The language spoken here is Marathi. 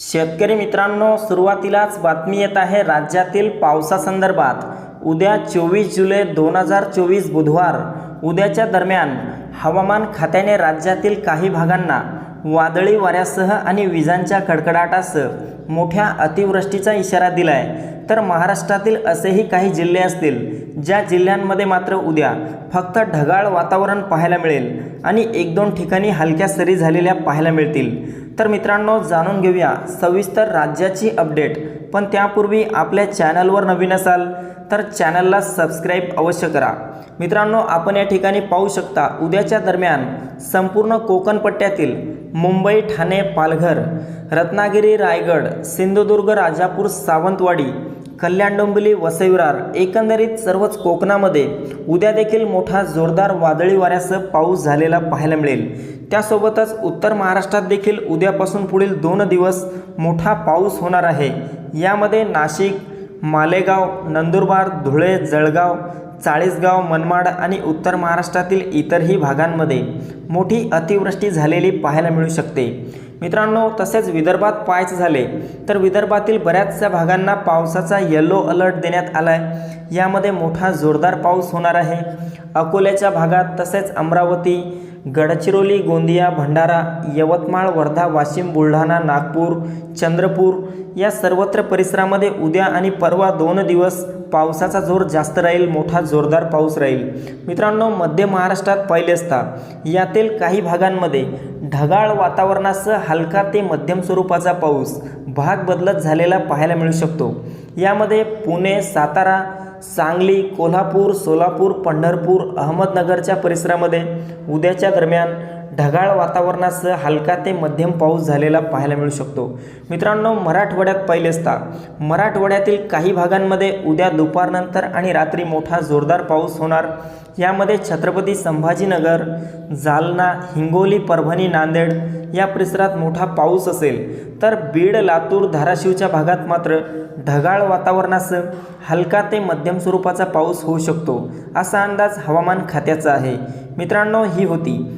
शेतकरी मित्रांनो सुरुवातीलाच बातमी येत आहे राज्यातील पावसासंदर्भात. उद्या चोवीस जुलै दोन हजार चोवीस बुधवार. उद्याच्या दरम्यान हवामान खात्याने राज्यातील काही भागांना वादळी वाऱ्यासह आणि विजांच्या कडकडाटासह मोठ्या अतिवृष्टीचा इशारा दिला आहे तर महाराष्ट्रातील असेही काही जिल्हे असतील ज्या जिल्ह्यांमध्ये मात्र उद्या फक्त ढगाळ वातावरण पाहायला मिळेल आणि एक दोन ठिकाणी हलक्या सरी झालेल्या पाहायला मिळतील. तर मित्रांनो जाणून घेऊया सविस्तर राज्याची अपडेट. पण त्यापूर्वी आपल्या चॅनलवर नवीन असाल तर चॅनलला सबस्क्राईब अवश्य करा. मित्रांनो आपण या ठिकाणी पाहू शकता उद्याच्या दरम्यान संपूर्ण कोकण पट्ट्यातील मुंबई ठाणे पालघर रत्नागिरी रायगड सिंधुदुर्ग राजापूर सावंतवाडी कल्याण डोंबिवली वसईविरार एकंदरीत सर्वच कोकणामध्ये उद्या देखील मोठा जोरदार वादळी वाऱ्यासह पाऊस झालेला पाहायला मिळेल. त्यासोबतच उत्तर महाराष्ट्रात देखील उद्यापासून पुढील दोन दिवस मोठा पाऊस होणार आहे. यामध्ये नाशिक मालेगाव नंदुरबार धुळे जळगाव चाळीसगाव मनमाड आणि उत्तर महाराष्ट्रातील इतरही भागांमध्ये मोठी अतिवृष्टी झालेली पाहायला मिळू शकते. मित्रांनो तसेच विदर्भात पाहायचं झाले तर विदर्भातील बऱ्याचशा भागांना पावसाचा येलो अलर्ट देण्यात आला आहे यामध्ये मोठा जोरदार पाऊस होणार आहे. अकोल्याच्या भागात तसेच अमरावती गडचिरोली गोंदिया भंडारा यवतमाळ वर्धा वाशिम बुलढाणा नागपूर चंद्रपूर या सर्वत्र परिसरामध्ये उद्या आणि परवा दोन दिवस पावसाचा जोर जास्त राहील मोठा जोरदार पाऊस राहील. मित्रांनो मध्य महाराष्ट्रात पहिले असता यातील काही भागांमध्ये ढगाळ वातावरणासह हलका ते मध्यम स्वरूपाचा पाऊस भाग बदलत झालेला पाहायला मिळू शकतो. यामध्ये पुणे सातारा सांगली कोल्हापूर सोलापूर पंढरपूर अहमदनगरच्या परिसरामध्ये उद्याच्या दरम्यान ढगाळ वातावरणासह हलका ते मध्यम पाऊस झालेला पाहायला मिळू शकतो. मित्रांनो मराठवाड्यात पाहिले असता मराठवाड्यातील काही भागांमध्ये उद्या दुपारनंतर आणि रात्री मोठा जोरदार पाऊस होणार. यामध्ये छत्रपती संभाजीनगर जालना हिंगोली परभणी नांदेड या परिसरात मोठा पाऊस असेल. तर बीड लातूर धाराशिवच्या भागात मात्र ढगाळ वातावरणासह हलका ते मध्यम स्वरूपाचा पाऊस होऊ शकतो असा अंदाज हवामान खात्याचा आहे. मित्रांनो ही होती